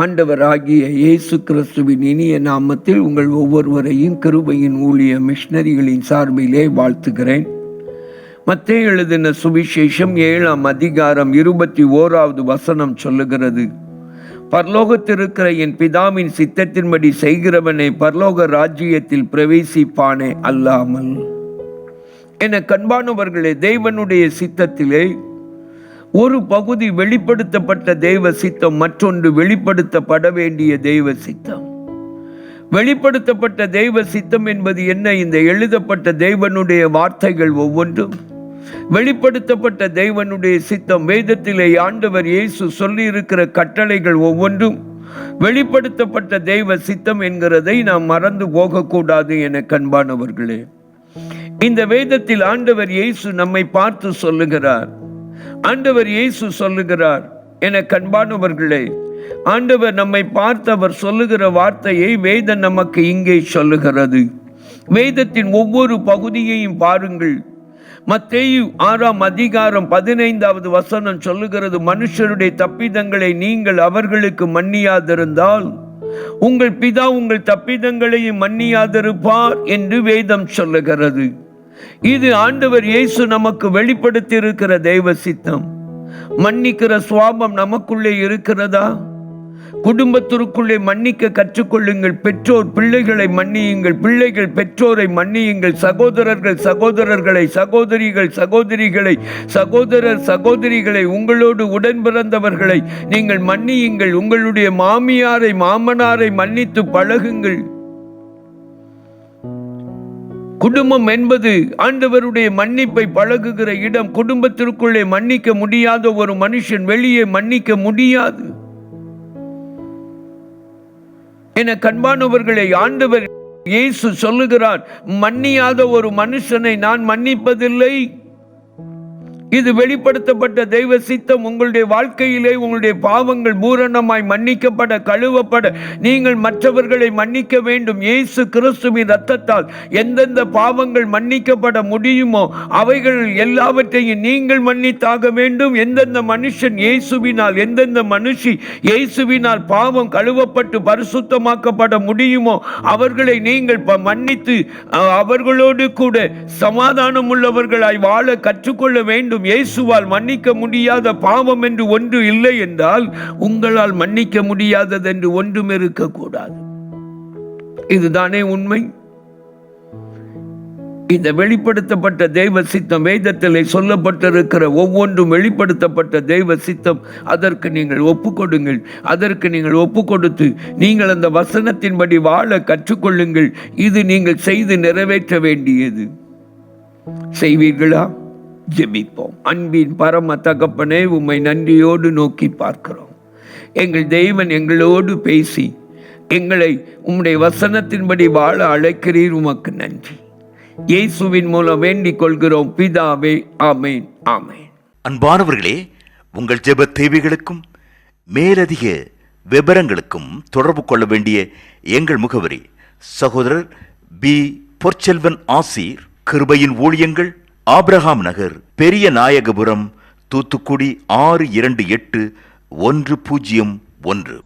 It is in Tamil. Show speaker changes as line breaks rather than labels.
ஆண்டவராகிய இயேசு கிறிஸ்துவின் இனிய நாமத்தில் உங்கள் ஒவ்வொருவரையும் கிருபையின் ஊழிய மிஷனரிகளின் சார்பிலே வாழ்த்துகிறேன். மத்தேயு எழுதின சுவிசேஷம் ஏழாம் அதிகாரம் இருபத்தி ஓராவது வசனம் சொல்லுகிறது. பரலோகத்திருக்கிற என் பிதாவின் சித்தத்தின்படி செய்கிறவனை பரலோக ராஜ்யத்தில் பிரவேசிப்பானே அல்லாமல். என கண்பானவர்களே தேவனுடைய சித்தத்திலே ஒரு பகுதி வெளிப்படுத்தப்பட்ட தெய்வ சித்தம் மற்றொன்று வெளிப்படுத்தப்பட வேண்டிய தெய்வ சித்தம். வெளிப்படுத்தப்பட்ட தெய்வ சித்தம் என்பது என்ன? இந்த எழுதப்பட்ட தெய்வனுடைய வார்த்தைகள் ஒவ்வொன்றும். வெளிப்படுத்தப்பட்ட தெய்வனுடைய சித்தம் வேதத்திலே ஆண்டவர் இயேசு சொல்லி இருக்கிற கட்டளைகள் ஒவ்வொன்றும். வெளிப்படுத்தப்பட்ட தெய்வ சித்தம் என்கிறதை நாம் மறந்து போகக்கூடாது என கண்பானவர்களே. இந்த வேதத்தில் ஆண்டவர் இயேசு நம்மை பார்த்து சொல்லுகிறார். ஆண்டவர் இயேசு சொல்லுகிறார் என கண்பானவர்களே ஆண்டவர் நம்மை பார்த்து அவர் சொல்லுகிற வார்த்தையை வேதம் நமக்கு இங்கே சொல்லுகிறது. வேதத்தின் ஒவ்வொரு பகுதியையும் பாருங்கள். மத்தேயு ஆறாம் அதிகாரம் பதினைந்தாவது வசனம் சொல்லுகிறது மனுஷருடைய தப்பிதங்களை நீங்கள் அவர்களுக்கு மன்னியாதிருந்தால் உங்கள் பிதா உங்கள் தப்பிதங்களையும் மன்னியாதிருப்பார் என்று வேதம் சொல்லுகிறது. இது ஆண்டவர் இயேசு நமக்கு வெளிப்படுத்தி இருக்கிற தெய்வ சித்தம். மன்னிக்கிற சுவாபம் நமக்குள்ளே இருக்கிறதா? குடும்பத்திற்குள்ளே மன்னிக்க கற்றுக்கொள்ளுங்கள். பெற்றோர் பிள்ளைகளை மன்னியுங்கள். பிள்ளைகள் பெற்றோரை மன்னியுங்கள். சகோதரர்கள் சகோதரர்களை சகோதரிகள் சகோதரிகளை சகோதரர் சகோதரிகளை உங்களோடு உடன் பிறந்தவர்களை நீங்கள் மன்னியுங்கள். உங்களுடைய மாமியாரை மாமனாரை மன்னித்து பழகுங்கள். குடும்பம் என்பது ஆண்டவருடைய மன்னிப்பை பழகுகிற இடம். குடும்பத்திற்குள்ளே மன்னிக்க முடியாத ஒரு மனுஷன் வெளியே மன்னிக்க முடியாது. என கண்பானவர்களை ஆண்டவர் இயேசு சொல்லுகிறார் மன்னியாத ஒரு மனுஷனை நான் மன்னிப்பதில்லை. இது வெளிப்படுத்தப்பட்ட தெய்வ சித்தம் உங்களுடைய வாழ்க்கையிலே உங்களுடைய பாவங்கள் பூரணமாய் மன்னிக்கப்பட கழுவப்பட. நீங்கள் மற்றவர்களை மன்னிக்க வேண்டும். இயேசு கிறிஸ்துவின் ரத்தத்தால் எந்தெந்த பாவங்கள் மன்னிக்கப்பட முடியுமோ அவைகள் எல்லாவற்றையும் நீங்கள் மன்னித்தாக வேண்டும். எந்தெந்த மனுஷன் இயேசுவினால் எந்தெந்த மனுஷி இயேசுவினால் பாவம் கழுவப்பட்டு பரிசுத்தமாக்கப்பட முடியுமோ அவர்களை நீங்கள் மன்னித்து அவர்களோடு கூட சமாதானம் உள்ளவர்களாய் வாழ கற்றுக்கொள்ள வேண்டும். இயேசுவால் மன்னிக்க முடியாத பாவம் என்று ஒன்று இல்லை என்றால் உங்களால் மன்னிக்க முடியாதது என்று ஒன்றும் இருக்கக்கூடாது. இதுதானே உண்மை? இந்த வெளிப்படுத்தப்பட்ட தெய்வ சித்தம் வேதத்தில் சொல்லப்பட்டிருக்கிற ஒவ்வொன்றும் வெளிப்படுத்தப்பட்ட தெய்வ சித்தம் அதற்கு நீங்கள் ஒப்புக்கொடுங்கள். அதற்கு நீங்கள் ஒப்பு கொடுத்து நீங்கள் அந்த வசனத்தின்படி வாழ கற்றுக்கொள்ளுங்கள். இது நீங்கள் செய்து நிறைவேற்ற வேண்டியது. செய்வீர்களா? ஜெபிப்போம். அன்பின் பரம தகப்பனே உம்மை நன்றியோடு நோக்கி பார்க்கிறோம். எங்கள் தெய்வன் எங்களோடு பேசி எங்களை உம்முடைய வசனத்தின்படி வாழ அழைக்கிறீர் உமக்கு நன்றி. இயேசுவின் மூலம் வேண்டிக் கொள்கிறோம். பிதாவே ஆமேன் ஆமேன்.
அன்பானவர்களே உங்கள் ஜெப தேவைகளுக்கும் மேலதிக விவரங்களுக்கும் தொடர்பு கொள்ள வேண்டிய எங்கள் முகவரி சகோதரர் பி. பொற்செல்வன் ஆசீர் கிருபையின் ஊழியங்கள் ஆப்ரஹாம் நகர் பெரிய நாயகபுரம் தூத்துக்குடி ஆறு இரண்டு எட்டு ஒன்று பூஜ்ஜியம் ஒன்று.